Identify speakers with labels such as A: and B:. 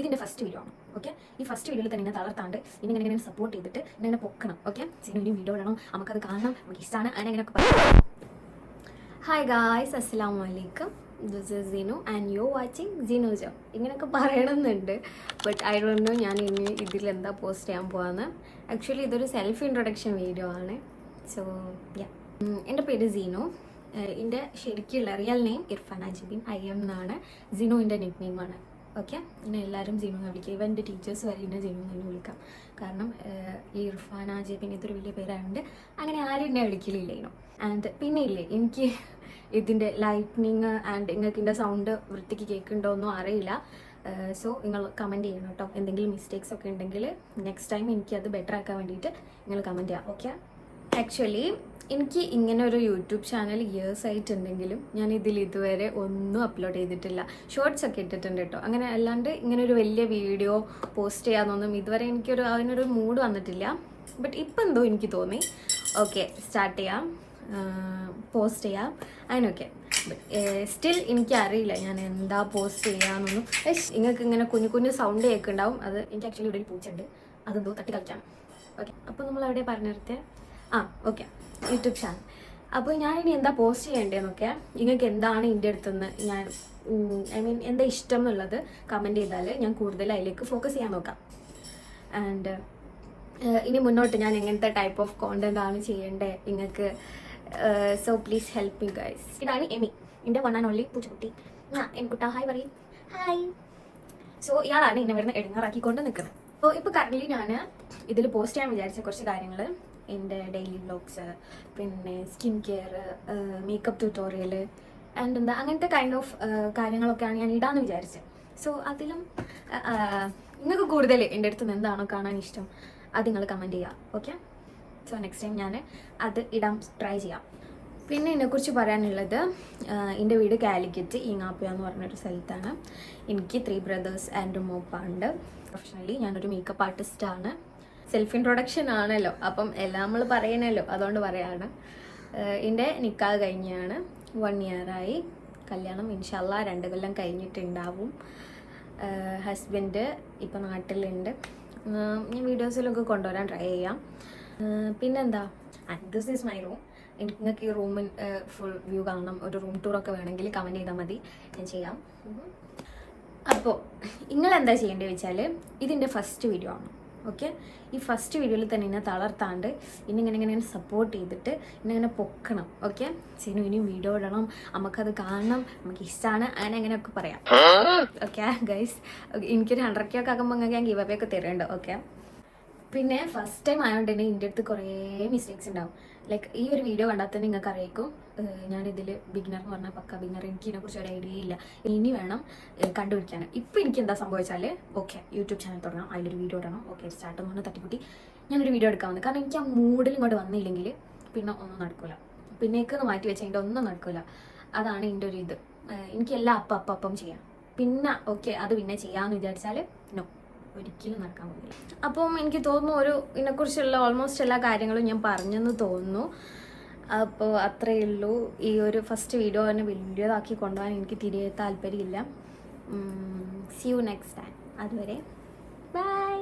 A: ഇതിന്റെ first video ആണ്. Okay ഈ ഫസ്റ്റ് വീഡിയോയിൽ തന്നെ എന്നെ തളർത്താണ്ട് ഇനി ഇങ്ങനെ ഇങ്ങനെ സപ്പോർട്ട് ചെയ്തിട്ട് എന്നെ ഇങ്ങനെ പൊക്കണം. ഓക്കെ സിനിമയും വീഡിയോ ഇടണം. നമുക്കത് കാണണം നമുക്ക് ഇഷ്ടമാണ് ഇങ്ങനെയൊക്കെ പറയാം. ഹായ് ഗായ്സ് അസ്സാം വലൈക്കും this is Seenu and you watching Jeenu Jo ഇങ്ങനെയൊക്കെ പറയണമെന്നുണ്ട് ബട്ട് ഐ ഡോണ്ട് നോ ഞാൻ ഇനി ഇതിൽ എന്താ പോസ്റ്റ് ചെയ്യാൻ പോകാന്ന് ആക്ച്വലി ഇതൊരു സെൽഫ് ഇൻട്രൊഡക്ഷൻ വീഡിയോ ആണ്. സോ യാ എന്റെ പേര് സീനു എന്റെ ശരിക്കുള്ള real name Irfan Ajibin I M എന്നാണ്. സിനുവിന്റെ നിക് നെയിമാണ് ഓക്കെ? എന്നെ എല്ലാവരും എന്ന് വിളിക്കുക ഇവൻ എന്റെ ടീച്ചേഴ്സ് വരെ എന്നെ എന്ന് വിളിക്കാം. കാരണം ഈ ഇർഫാൻ ആജീബിൻ ഇതൊരു വലിയ പേരായതുകൊണ്ട് അങ്ങനെ ആരും എന്നെ വിളിക്കലില്ലേനു? ആൻഡ് പിന്നെ ഇല്ലേ എനിക്ക് ഇതിന്റെ ലൈറ്റ്നിങ് ആൻഡ് നിങ്ങൾക്ക് ഇതിന്റെ സൗണ്ട് വൃത്തിക്ക് കേൾക്കുന്നുണ്ടോയെന്നും അറിയില്ല. സോ നിങ്ങൾ കമന്റ് ചെയ്യണം കേട്ടോ. എന്തെങ്കിലും മിസ്റ്റേക്സ് ഒക്കെ ഉണ്ടെങ്കിൽ നെക്സ്റ്റ് ടൈം എനിക്കത് ബെറ്റർ ആക്കാൻ വേണ്ടിയിട്ട് നിങ്ങൾ കമന്റ് ചെയ്യാം. ഓക്കെ ആക്ച്വലി എനിക്ക് ഇങ്ങനെ ഒരു യൂട്യൂബ് ചാനൽ ഇയേഴ്സ് ആയിട്ടുണ്ടെങ്കിലും ഞാൻ ഇതിൽ ഇതുവരെ ഒന്നും അപ്ലോഡ് ചെയ്തിട്ടില്ല. ഷോർട്സ് ഒക്കെ ഇട്ടിട്ടുണ്ട് കേട്ടോ അങ്ങനെ അല്ലാണ്ട് ഇങ്ങനെ ഒരു വലിയ വീഡിയോ പോസ്റ്റ് ചെയ്യാമെന്നൊന്നും ഇതുവരെ എനിക്കൊരു അതിനൊരു മൂഡ് വന്നിട്ടില്ല. ബട്ട് ഇപ്പം എന്തോ എനിക്ക് തോന്നി. ഓക്കെ സ്റ്റാർട്ട് ചെയ്യാം. പോസ്റ്റ് ചെയ്യാം. അതിനൊക്കെ സ്റ്റിൽ എനിക്കറിയില്ല ഞാൻ എന്താ പോസ്റ്റ് ചെയ്യാമെന്നൊന്നും നിങ്ങൾക്ക് ഇങ്ങനെ കുഞ്ഞു കുഞ്ഞു സൗണ്ട് കേൾക്കുന്നുണ്ടാവും. അത് എനിക്ക് ആക്ച്വലി ഇവിടെ ഒരു പൂച്ചുണ്ട് അതെന്തോ തട്ടി കളിക്കാം. ഓക്കെ അപ്പോൾ നമ്മൾ അവിടെ പറഞ്ഞു ആ ഓക്കെ യൂട്യൂബ് ചാനൽ അപ്പോൾ ഞാൻ ഇനി എന്താ പോസ്റ്റ് ചെയ്യേണ്ടതെന്നൊക്കെ നിങ്ങൾക്ക് എന്താണ് എന്റെ അടുത്തുനിന്ന് ഞാൻ ഐ മീൻ എന്താ ഇഷ്ടം എന്നുള്ളത് കമന്റ് ചെയ്താൽ ഞാൻ കൂടുതൽ അതിലേക്ക് ഫോക്കസ് ചെയ്യാൻ നോക്കാം. ആൻഡ് ഇനി മുന്നോട്ട് ഞാൻ എങ്ങനത്തെ ടൈപ്പ് ഓഫ് കോണ്ടന്റ് ആണ് ചെയ്യേണ്ടത് നിങ്ങൾക്ക് so please help me guys ഇതാണ് എമി എന്റെ വൺ ആൻഡ് ഓൺലി പൂച്ചക്കുട്ടി. ആ എൻകുട്ട ഹായ് പറയും. ഹായ് സോ ഇയാളാണ് എന്നെ വരുന്ന എടുങ്ങാറാക്കിക്കൊണ്ട് നിൽക്കുന്നത്. അപ്പോൾ ഇപ്പോൾ കറൻലി ഞാൻ ഇതിൽ പോസ്റ്റ് ചെയ്യാൻ വിചാരിച്ച കുറച്ച് കാര്യങ്ങൾ എന്റെ ഡെയിലി വ്ലോഗ്സ് പിന്നെ skin care makeup tutorial and എന്താ അങ്ങനത്തെ കൈൻഡ് ഓഫ് കാര്യങ്ങളൊക്കെയാണ് ഞാൻ ഇടാന്ന് വിചാരിച്ചത്. സോ അതിലും നിങ്ങൾക്ക് കൂടുതൽ എന്റെ അടുത്ത് നിന്ന് എന്താണോ കാണാൻ ഇഷ്ടം അത് നിങ്ങൾ കമന്റ് ചെയ്യുക ഓക്കെ സോ നെക്സ്റ്റ് ടൈം ഞാൻ അത് ഇടാൻ ട്രൈ ചെയ്യാം. പിന്നെ എന്നെക്കുറിച്ച് പറയാനുള്ളത് എന്റെ വീട് കാലിക്കറ്റ് ഈങ്ങാപ്പുഴ എന്ന് പറഞ്ഞൊരു സ്ഥലത്താണ്. എനിക്ക് ത്രീ ബ്രദേഴ്സ് ആൻഡ് മോപ്പാണ്ട് പ്രൊഫഷണലി ഞാനൊരു മേക്കപ്പ് ആർട്ടിസ്റ്റാണ് സെൽഫ് ഇൻട്രൊഡക്ഷൻ ആണല്ലോ. അപ്പം എല്ലാം നമ്മൾ പറയണല്ലോ. അതുകൊണ്ട് പറയാണ്. എന്റെ നിക്കാഹ് കഴിഞ്ഞാണ്. വൺ ഇയറായി കല്യാണം ഇൻഷല്ല രണ്ട് കൊല്ലം കഴിഞ്ഞിട്ടുണ്ടാവും. ഹസ്ബൻഡ് ഇപ്പം നാട്ടിലുണ്ട്. ഞാൻ വീഡിയോസിലൊക്കെ കൊണ്ടുവരാൻ ട്രൈ ചെയ്യാം. പിന്നെന്താ? ദിസ് ഈസ് മൈ റൂം നിങ്ങൾക്ക് ഈ റൂമിൽ ഫുൾ വ്യൂ കാണണം. ഒരു റൂം ടൂറൊക്കെ വേണമെങ്കിൽ കമന്റ് ചെയ്താൽ മതി. ഞാൻ ചെയ്യാം. അപ്പോൾ നിങ്ങൾ എന്താ ചെയ്യേണ്ടത് വെച്ചാൽ ഇതിന്റെ ഫസ്റ്റ് വീഡിയോ ആണ്. ഓക്കെ? ഈ ഫസ്റ്റ് വീഡിയോയിൽ തന്നെ എന്നെ തളർത്താണ്ട് ഇനി ഇങ്ങനെ ഇങ്ങനെ സപ്പോർട്ട് ചെയ്തിട്ട് ഇന്നെ ഇങ്ങനെ പൊക്കണം ഓക്കെ? സിനു ഇനിയും വീഡിയോ ഇടണം നമുക്കത് കാണണം നമുക്ക് ഇഷ്ടമാണ് അങ്ങനെ അങ്ങനെയൊക്കെ പറയാം. ഓക്കെ ഗൈസ് എനിക്കൊരു ഹൺഡ്രഡ് കെ ഒക്കെ ആക്കുമ്പോൾ നിങ്ങൾക്ക് ഞാൻ ഗീവ് ഒക്കെ തരുന്നുണ്ട് ഓക്കെ? പിന്നെ ഫസ്റ്റ് ടൈം ആയതുകൊണ്ട് തന്നെ എന്റെ അടുത്ത് കുറേ മിസ്റ്റേക്സ് ഉണ്ടാവും ലൈക്ക് ഈ ഒരു വീഡിയോ കണ്ടാൽ തന്നെ നിങ്ങൾക്ക് അറിയിക്കും ഞാനിതിൽ ബിഗിനർ എന്ന് പറഞ്ഞാൽ പക്ക ബിഗിനർ എനിക്ക് ഇതിനെക്കുറിച്ച് ഒരു ഐഡിയ ഇല്ല. ഇനി വേണം കണ്ടുപിടിക്കാൻ ഇപ്പം എനിക്ക് എന്താ സംഭവിച്ചാൽ ഓക്കെ യൂട്യൂബ് ചാനൽ തുടങ്ങാം. അതിലൊരു വീഡിയോ ഇടണം. ഓക്കെ സ്റ്റാർട്ട് എന്ന് പറഞ്ഞാൽ തട്ടിക്കുട്ടി. ഞാനൊരു വീഡിയോ എടുക്കാൻ വന്നു. കാരണം എനിക്ക് ആ മൂഡിൽ ഇങ്ങോട്ട് വന്നില്ലെങ്കിൽ പിന്നെ ഒന്നും നടക്കില്ല പിന്നേക്കൊന്ന് മാറ്റി വെച്ചാൽ എന്റെ ഒന്നും നടക്കില്ല അതാണ് എന്റെ ഒരു ഇത്. എനിക്കെല്ലാം അപ്പം അപ്പം അപ്പം ചെയ്യാം. പിന്നെ ഓക്കെ അത് പിന്നെ ചെയ്യാമെന്ന് വിചാരിച്ചാൽ നോ ഒരിക്കലും നടക്കാൻ പോകുന്നില്ല. അപ്പം എനിക്ക് തോന്നുന്നു ഒരു ഇതിനെക്കുറിച്ചുള്ള ഓൾമോസ്റ്റ് എല്ലാ കാര്യങ്ങളും ഞാൻ പറഞ്ഞെന്ന് തോന്നുന്നു. അപ്പോൾ അത്രയേ ഉള്ളൂ. ഈ ഒരു ഫസ്റ്റ് വീഡിയോ തന്നെ വലിയതാക്കി കൊണ്ടുപോകാൻ എനിക്ക് തിരികെ താല്പര്യമില്ല. സി യു നെക്സ്റ്റ് ടൈം അതുവരെ ബൈ